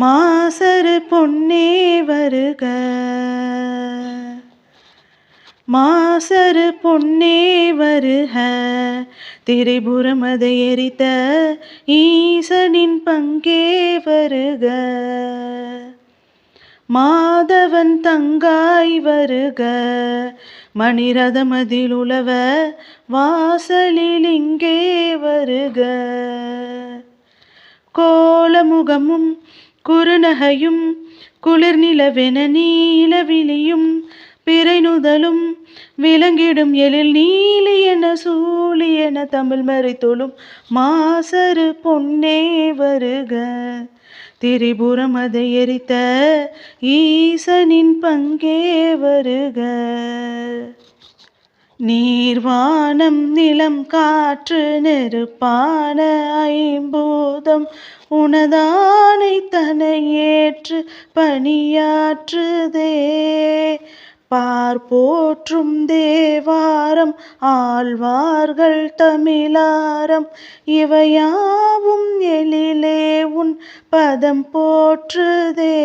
மாசரு பொன்னே வருக. மாசரு பொன்னே வருக. திரிபுரமதை எரித்த ஈசனின் பங்கே வருக. மாதவன் தங்காய் வருக. மணிரதமதில் உலவ வாசலில் இங்கே வருக. கோலமுகமும் குறுநகையும் குளிர் நிலவென நீலவிழியும் பிறைநுதலும் விளங்கிடும் எழில் நீலி என சூழி என தமிழ் மறைத்தொழும் மாசரு பொன்னே வருக. திரிபுரம் அதை எரித்த ஈசனின் பங்கே வருக. நீர்வானம் நிலம் காற்று நெருப்பான ஐம்பூதம். உனதானை தனை ஏற்று பணியாற்றுதே. பார்போற்றும் தேவாரம் ஆழ்வார்கள் தமிழாரம். இவையாவும் எழிலே உன் பதம் போற்றுதே.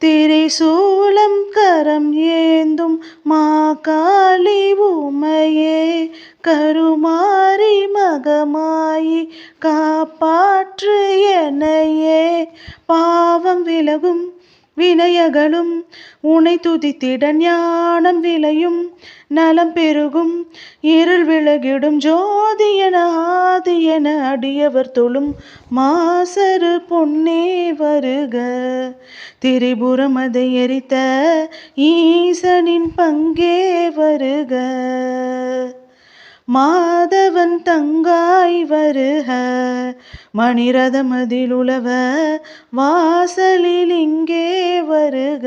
திரிசூலம் கரம் ஏந்தும் மாகாளி உமையே கருமாரி மகமாயி காப்பாற்று என்னையே. பாவம் விலகும் வினையகளும் உனை துதித்திட ஞானம் விளையும். நலம் பெருகும் இருள் விலகிடும் ஜோதி என ஆதி என அடியவர் தொழும். மாசரு பொன்னே வருக. திரிபுரம் அதை எரித்த ஈசனின் பங்கே வருக. மாதவன் தங்காய் வருக. மணிரதமதில் உலவ வாசலில் இங்கே வருக.